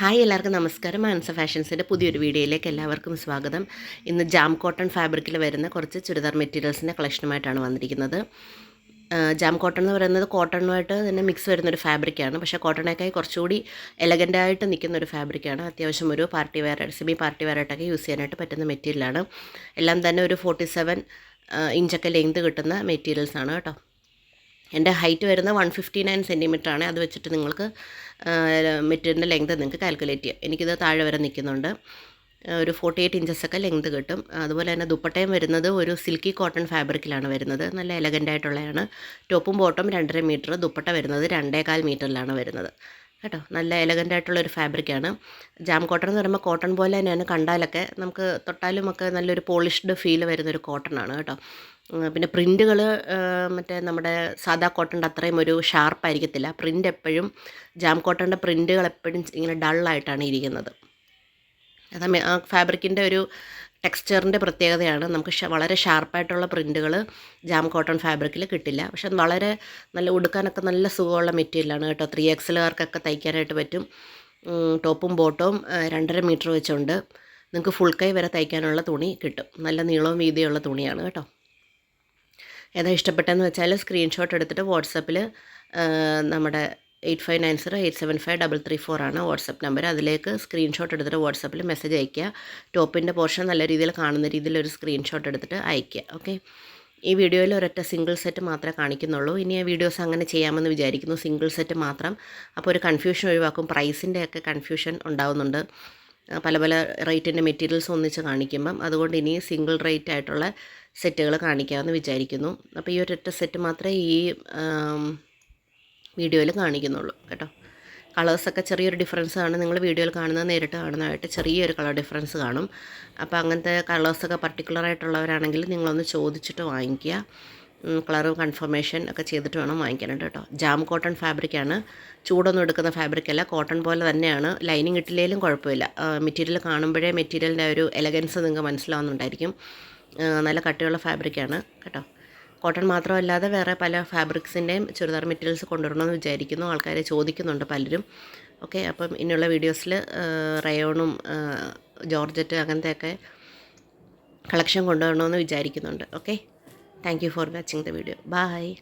Hi എല്ലാവർക്കും നമസ്കാരം. ആൻസ ഫാഷൻസിന്റെ പുതിയൊരു വീഡിയോയിലേക്ക് എല്ലാവർക്കും സ്വാഗതം. ഇന്ന് ജാം കോട്ടൺ ഫാബ്രിക്കിൽ വരുന്ന കുറച്ച് ചുരിദാർ മെറ്റീരിയൽസിന്റെ കളക്ഷനുമായിട്ടാണ് വന്നിരിക്കുന്നത്. ജാം കോട്ടൺ എന്ന് പറയുന്നത് കോട്ടണുമായിട്ട് തന്നെ മിക്സ് വരുന്നൊരു ഫാബ്രിക്കാണ്. പക്ഷേ കോട്ടണേക്കായി കുറച്ചുകൂടി എലഗന്റായിട്ട് നിൽക്കുന്ന ഒരു ഫാബ്രിക്കാണ്. അത്യാവശ്യം ഒരു party wear semi party wear ആയിട്ടൊക്കെ യൂസ് ചെയ്യാനായിട്ട് പറ്റുന്ന മെറ്റീരിയലാണ് എല്ലാം തന്നെ ഒരു ഫോർട്ടി സെവൻ ഇഞ്ചൊക്കെ ലെങ്ത് കിട്ടുന്ന മെറ്റീരിയൽസാണ് കേട്ടോ. എന്റെ ഹൈറ്റ് വരുന്നത് വൺ ഫിഫ്റ്റി നയൻ സെന്റിമീറ്റർ ആണ്. അത് വെച്ചിട്ട് നിങ്ങൾക്ക് മെറ്റീരിയലിന്റെ ലെങ്ത് നിങ്ങൾക്ക് കാൽക്കുലേറ്റ് ചെയ്യാം. എനിക്കിത് താഴെ വരെ നിൽക്കുന്നുണ്ട്. ഒരു ഫോർട്ടി എയ്റ്റ് ഇഞ്ചസൊക്കെ ലെങ്ത് കിട്ടും. അതുപോലെ തന്നെ ദുപ്പട്ടയും വരുന്നത് ഒരു സിൽക്കി കോട്ടൺ ഫാബ്രിക്കിലാണ് വരുന്നത്. നല്ല എലഗന്റ് ആയിട്ടുള്ളതാണ്. ടോപ്പും ബോട്ടും രണ്ടര മീറ്റർ ദുപ്പട്ട വരുന്നത് രണ്ടേകാൽ മീറ്ററിലാണ് വരുന്നത്. കേട്ടോ? നല്ല എലഗന്റ് ആയിട്ടുള്ള ഒരു ഫാബ്രിക്കാണ് ജാം കോട്ടൺ എന്ന് പറയുമ്പോൾ കോട്ടൺ പോലെ തന്നെയാണ് കണ്ടാലൊക്കെ നമുക്ക് തൊട്ടാലും ഒക്കെ നല്ലൊരു പോളിഷ്ഡ് ഫീൽ വരുന്നൊരു കോട്ടൺ ആണ് കേട്ടോ. പിന്നെ പ്രിന്റുകൾ മറ്റേ നമ്മുടെ സാദാ കോട്ടന്റെ അത്രയും ഒരു ഷാർപ്പായിരിക്കത്തില്ല. പ്രിന്റ് എപ്പോഴും ജാം കോട്ടന്റെ പ്രിന്റുകൾ എപ്പോഴും ഇങ്ങനെ ഡള്ളായിട്ടാണ് ഇരിക്കുന്നത്. അത് ആ ഫാബ്രിക്കിന്റെ ഒരു ടെക്സ്ചറിന്റെ പ്രത്യേകതയാണ് നമുക്ക് വളരെ ഷാർപ്പായിട്ടുള്ള പ്രിന്റുകൾ ജാം കോട്ടൺ ഫാബ്രിക്കിൽ കിട്ടില്ല. പക്ഷെ വളരെ നല്ല ഉടുക്കാനൊക്കെ നല്ല സുഖമുള്ള മെറ്റീരിയലാണ് കേട്ടോ. ത്രീ എക്സലുകാർക്കൊക്കെ തയ്ക്കാനായിട്ട് പറ്റും. ടോപ്പും ബോട്ടവും രണ്ടര മീറ്റർ വെച്ചുണ്ട്. നിങ്ങൾക്ക് ഫുൾ കൈ വരെ തയ്ക്കാനുള്ള തുണി കിട്ടും. നല്ല നീളവും വീതിയുള്ള തുണിയാണ് കേട്ടോ. ഏതാ ഇഷ്ടപ്പെട്ടതെന്ന് വെച്ചാൽ സ്ക്രീൻഷോട്ട് എടുത്തിട്ട് വാട്സപ്പിൽ നമ്മുടെ eight five nine zero eight seven five double three four ആണ് വാട്സപ്പ് നമ്പർ അതിലേക്ക് സ്ക്രീൻഷോട്ട് എടുത്തിട്ട് വാട്സപ്പിൽ മെസ്സേജ് അയയ്ക്കുക. ടോപ്പിന്റെ പോർഷൻ നല്ല രീതിയിൽ കാണുന്ന രീതിയിൽ ഒരു സ്ക്രീൻഷോട്ട് എടുത്തിട്ട് അയയ്ക്കുക. ഓക്കെ ഈ വീഡിയോയിൽ ഒരൊറ്റ സിംഗിൾ സെറ്റ് മാത്രമേ കാണിക്കുന്നുള്ളൂ. ഇനി ആ വീഡിയോസ് അങ്ങനെ ചെയ്യാമെന്ന് വിചാരിക്കുന്നു. സിംഗിൾ സെറ്റ് മാത്രം. അപ്പോൾ ഒരു കൺഫ്യൂഷൻ ഒഴിവാക്കും. പ്രൈസിന്റെ ഒക്കെ കൺഫ്യൂഷൻ ഉണ്ടാവുന്നുണ്ട്. പല പല റേറ്റിന്റെ മെറ്റീരിയൽസ് ഒന്നിച്ച് കാണിക്കുമ്പം അതുകൊണ്ട് ഇനി സിംഗിൾ റേറ്റ് ആയിട്ടുള്ള സെറ്റുകൾ കാണിക്കാമെന്ന് വിചാരിക്കുന്നു. അപ്പോൾ ഈ ഒരൊറ്റ സെറ്റ് മാത്രമേ ഈ വീഡിയോയിൽ കാണിക്കുന്നുള്ളൂ കേട്ടോ. കളേഴ്സൊക്കെ ചെറിയൊരു ഡിഫറൻസ് ആണ്. നിങ്ങൾ വീഡിയോയിൽ കാണുന്നത് നേരിട്ട് കാണുന്നതായിട്ട് ചെറിയൊരു കളർ ഡിഫറൻസ് കാണും. അപ്പോൾ അങ്ങനത്തെ കളേഴ്സൊക്കെ പർട്ടിക്കുലറായിട്ടുള്ളവരാണെങ്കിൽ നിങ്ങളൊന്ന് ചോദിച്ചിട്ട് വാങ്ങിക്കുക. കളർ കൺഫർമേഷൻ ഒക്കെ ചെയ്തിട്ട് വേണം വാങ്ങിക്കാനായിട്ട് കേട്ടോ. ജാം കോട്ടൺ ഫാബ്രിക്കാണ് ചൂടൊന്നും എടുക്കുന്ന ഫാബ്രിക് അല്ല. കോട്ടൺ പോലെ തന്നെയാണ്. ലൈനിങ് ഇട്ടില്ലെങ്കിലും കുഴപ്പമില്ല. മെറ്റീരിയൽ കാണുമ്പോഴേ മെറ്റീരിയലിന്റെ ഒരു എലഗൻസ് നിങ്ങൾക്ക് മനസ്സിലാവുന്നുണ്ടായിരിക്കും. നല്ല കട്ടിയുള്ള ഫാബ്രിക്കാണ് കേട്ടോ. കോട്ടൺ മാത്രമല്ലാതെ വേറെ പല ഫാബ്രിക്സിന്റെയും ചുരിദാർ മെറ്റീരിയൽസ് കൊണ്ടുവരണമെന്ന് വിചാരിക്കുന്നു. ആൾക്കാരെ ചോദിക്കുന്നുണ്ട് പലരും. ഓക്കെ അപ്പം ഇനിയുള്ള വീഡിയോസിൽ റയോണും ജോർജറ്റ് അങ്ങനത്തെയൊക്കെ കളക്ഷൻ കൊണ്ടുവരണമെന്ന് വിചാരിക്കുന്നുണ്ട്. Okay? Thank you for watching the video. Bye.